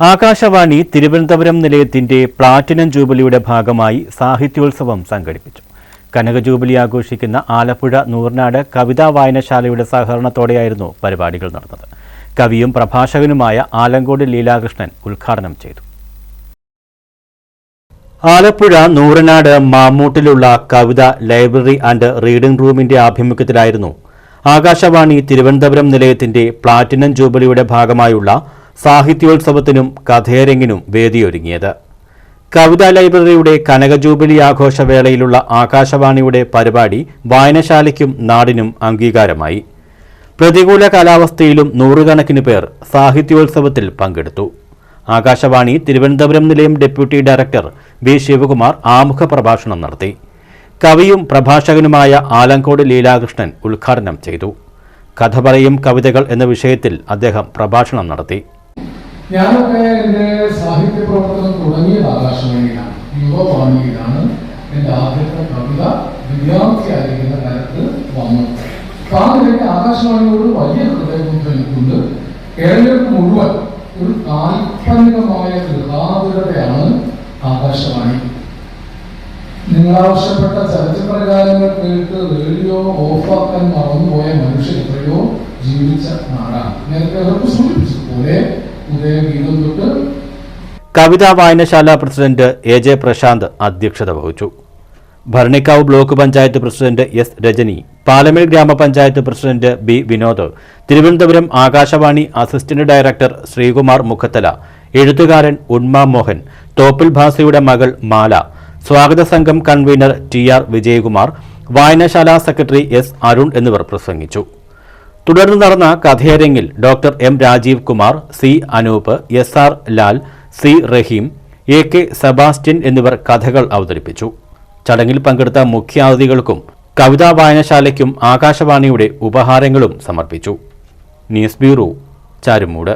ആകാശവാണി തിരുവനന്തപുരം നിലയത്തിന്റെ പ്ലാറ്റിനം ജൂബിലിയുടെ ഭാഗമായി സാഹിത്യോത്സവം സംഘടിപ്പിച്ചു. കനക ജൂബിലി ആഘോഷിക്കുന്ന ആലപ്പുഴ നൂർനാട് കവിതാ വായനശാലയുടെ സഹകരണത്തോടെയായിരുന്നു പരിപാടികൾ നടന്നത്. കവിയും പ്രഭാഷകനുമായ ആലങ്കോട് ലീലാകൃഷ്ണൻ ഉദ്ഘാടനം ചെയ്തു. ആലപ്പുഴ നൂറനാട് മാമ്മൂട്ടിലുള്ള കവിത ലൈബ്രറി ആൻഡ് റീഡിംഗ് റൂമിന്റെ ആഭിമുഖ്യത്തിലായിരുന്നു ആകാശവാണി തിരുവനന്തപുരം നിലയത്തിന്റെ പ്ലാറ്റിനം ജൂബിലിയുടെ ഭാഗമായുള്ള സാഹിത്യോത്സവത്തിനും കഥയരങ്ങിനും വേദിയൊരുങ്ങിയത്. കവിതാ ലൈബ്രറിയുടെ കനക ജൂബിലി ആഘോഷവേളയിലുള്ള ആകാശവാണിയുടെ പരിപാടി വായനശാലയ്ക്കും നാടിനും അംഗീകാരമായി. പ്രതികൂല കാലാവസ്ഥയിലും നൂറുകണക്കിന് പേർ സാഹിത്യോത്സവത്തിൽ പങ്കെടുത്തു. ആകാശവാണി തിരുവനന്തപുരം നിലയം ഡെപ്യൂട്ടി ഡയറക്ടർ വി ശിവകുമാർ ആമുഖ പ്രഭാഷണം നടത്തി. കവിയും പ്രഭാഷകനുമായ ആലങ്കോട് ലീലാകൃഷ്ണൻ ഉദ്ഘാടനം ചെയ്തു. കഥ പറയും കവിതകൾ എന്ന വിഷയത്തിൽ അദ്ദേഹം പ്രഭാഷണം നടത്തി. ഞാനൊക്കെ എന്റെ സാഹിത്യ പ്രവർത്തനം തുടങ്ങിയത് ആകാശവാണിയിലാണ് യുവവാണിയിലാണ് എന്റെ ആദ്യത്തെ കവിത വിദ്യാർത്ഥിയായിരിക്കുന്ന കാലത്ത് വന്നു അപ്പൊ ആ ആകാശവാണിയോട് വലിയ ഹൃദയബന്ധം എനിക്കുണ്ട്. കേരളത്തിൽ മുഴുവൻ ഒരു കാൽപ്പനികമായ കൃതാതുരതയാണ് ആകാശവാണി. നിങ്ങൾ ആവശ്യപ്പെട്ട ചലച്ചിത്ര ഗാനങ്ങൾ കേട്ട് റേഡിയോ ഓഫാക്കാൻ മറന്നുപോയ മനുഷ്യ എത്രയോ ജീവിച്ച നാടാണ്. നേരത്തെ അവർക്ക് സൂചിപ്പിച്ചതുപോലെ കവിതാ വായനശാല പ്രസിഡന്റ് എ ജെ പ്രശാന്ത് അധ്യക്ഷത വഹിച്ചു. Bharanikkavu block panchayat president S Rajani Palamel ഗ്രാമപഞ്ചായത്ത് president B Vinod Thiruvananthapuram Akashvani assistant director Sreekumar Mukhathala എഴുത്തുകാരൻ ഉണ്മ മോഹൻ തോപ്പിൽ ഭാസിയുടെ മകൾ മാല സ്വാഗത സംഘം കൺവീനർ ടി ആർ വിജയകുമാർ വായനശാല സെക്രട്ടറി എസ് അരുൺ എന്നിവർ പ്രസംഗിച്ചു. തുടർന്ന് നടന്ന കഥയരങ്ങിൽ doctor M Rajeev Kumar C Anoop S R Lal C Rahim A K Sebastian എന്നിവർ കഥകൾ അവതരിപ്പിച്ചു. ചടങ്ങിൽ പങ്കെടുത്ത മുഖ്യാതിഥികൾക്കും കവിതാ വായനശാലയ്ക്കും ആകാശവാണിയുടെ ഉപഹാരങ്ങളും സമർപ്പിച്ചു. News bureau Charummood.